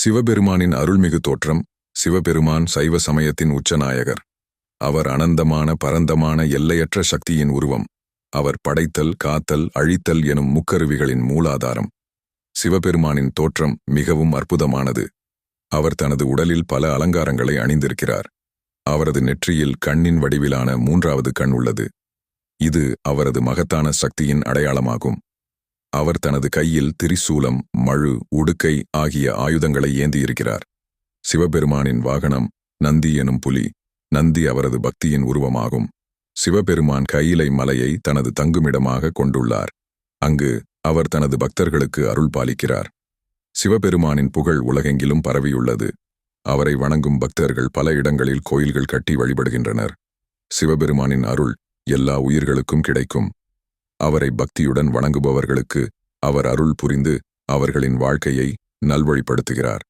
சிவபெருமானின் அருள்மிகு தோற்றம் சிவபெருமான் சைவ சமயத்தின் உச்சநாயகர். அவர் அனந்தமான பரந்தமான எல்லையற்ற சக்தியின் உருவம். அவர் படைத்தல் காத்தல் அழித்தல் எனும் முக்கருவிகளின் மூலாதாரம். சிவபெருமானின் தோற்றம் மிகவும் அற்புதமானது. அவர் தனது உடலில் பல அலங்காரங்களை அணிந்திருக்கிறார். அவரது நெற்றியில் கண்ணின் வடிவிலான மூன்றாவது கண் உள்ளது. இது அவரது மகத்தான சக்தியின் அடையாளமாகும். அவர் தனது கையில் திரிசூலம் மழு உடுக்கை ஆகிய ஆயுதங்களை ஏந்தியிருக்கிறார். சிவபெருமானின் வாகனம் நந்தி எனும் புலி நந்தி அவரது பக்தியின் உருவமாகும். சிவபெருமான் கையிலை மலையை தனது தங்குமிடமாக கொண்டுள்ளார். அங்கு அவர் தனது பக்தர்களுக்கு அருள் பாலிக்கிறார். சிவபெருமானின் புகழ் உலகெங்கிலும் பரவியுள்ளது. அவரை வணங்கும் பக்தர்கள் பல இடங்களில் கோயில்கள் கட்டி வழிபடுகின்றனர். சிவபெருமானின் அருள் எல்லா உயிர்களுக்கும் கிடைக்கும். அவரை பக்தியுடன் வணங்குபவர்களுக்கு அவர் அருள் புரிந்து அவர்களின் வாழ்க்கையை நல்வழிப்படுத்துகிறார்.